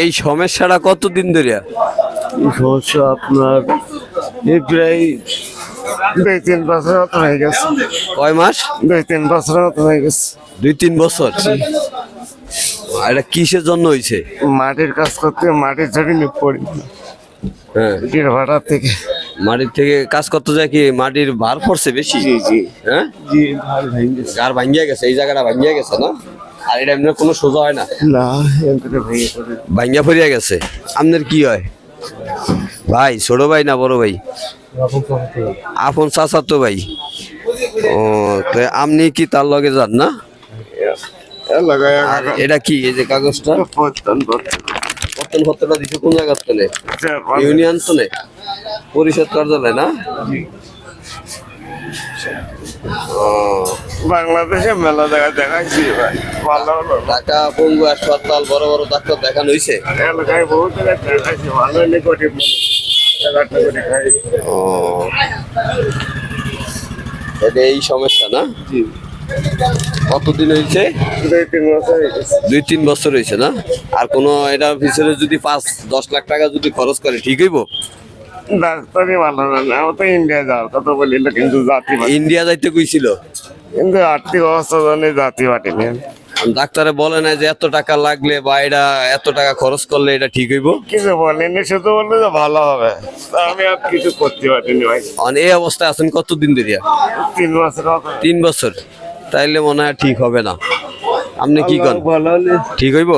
এই সমস্যাটা কতদিন ধরে? সমস্যা আপনার এই প্রায় দুই তিন বছর মতো হয়ে গেছে। কয় মাস? দুই তিন বছর মতো হয়ে গেছে। দুই তিন বছর? এটা কিসের জন্য হয়েছে? মাটির কাজ করতে মাটির নিয়ে পড়ি। হ্যাঁ। ভাড়া থেকে। মাটির থেকে কাজ করতে যায় কি মাটির ভার পড়ছে বেশি? জি জি। হ্যাঁ? জি ভাই ভেঙে গেছে। এই জায়গাটা ভাঙ্গিয়া গেছে না? আর এটা এমনি কোনো সোজা হয় না। না এম করে ভেঙে পড়ে। ভাঙ্গিয়া ফরিয়া গেছে। আপনার কি হয়? ভাই ছোট ভাই না বড় ভাই? আপন চাচা তো ভাই। ও তো আপনি কি তার লগে যান না? এটা কি এই যে কাগজটা? পত্তন পত্রটা দিছে কোন জায়গার তলে? ইউনিয়ন তলে? পরিষদ কার্যালয় না? বাংলাদেশে মেলা জায়গা দেখাইছি ভাই। ভালো ভালো ঢাকা পঙ্গু হাসপাতাল বড় বড় ডাক্তার দেখানো হয়েছে এলাকায় বহুত জায়গায় দেখাইছি ভালো হলে খাই ও। এটা এই সমস্যা না? জি। কতদিন হয়েছে দুই তিন বছর দুই তিন বছর হয়েছে না? আর কোনো এটার পিছনে যদি পাঁচ দশ লাখ টাকা যদি খরচ করে ঠিক হইব? ডাক্তারই ভালো না ও তো ইন্ডিয়া যাওয়ার কথা বলিল কিন্তু জাতি ইন্ডিয়া যাইতে কইছিল? কিন্তু আর্থিক অবস্থা জানি জাতি পাটি নেই। ডাক্তারে বলে না যে এত টাকা লাগলে বা এটা এত টাকা খরচ করলে এটা ঠিক হইব? কিছু বলেনি শুধু বলল যে ভালো হবে। আমি আর কিছু করতে পারিনি ভাই। এই অবস্থায় আছেন কতদিন ধরে? তিন বছর। তিন বছর। তাইলে মনে হয় ঠিক হবে না। আপনি কি করেন ভালো হলে ঠিক হইব?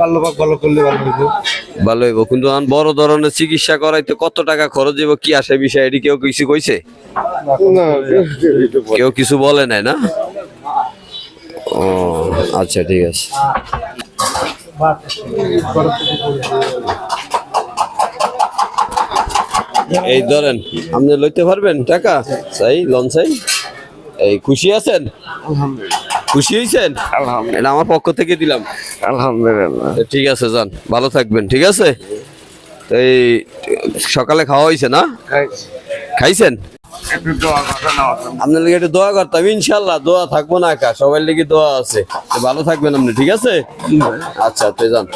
ভালো ভালো করলে ভালো হইব। ভালো হইব। কিন্তু এখন বড় ধরনের চিকিৎসা করাইতে কত টাকা খরচ হইব কি আসে বিষয় এটি কেউ কিছু কইছে? কেউ কিছু বলে নাই না? ও আচ্ছা ঠিক আছে। এই ধরেন আপনি লইতে পারবেন টাকা? চাই লোন চাই এই খুশি আছেন? খুশি হয়েছেন আলহামদুলিল্লাহ। এটা আমার পক্ষ থেকে দিলাম। আলহামদুলিল্লাহ। ঠিক আছে যান ভালো থাকবেন ঠিক আছে? এই সকালে খাওয়া হয়েছে না? খাইছেন? আপনার লিগে একটু দোয়া করতাম ইনশাল্লাহ দোয়া থাকব না একা। সবার লিগে দোয়া আছে। ভালো থাকবেন আপনি ঠিক আছে? আচ্ছা তো যান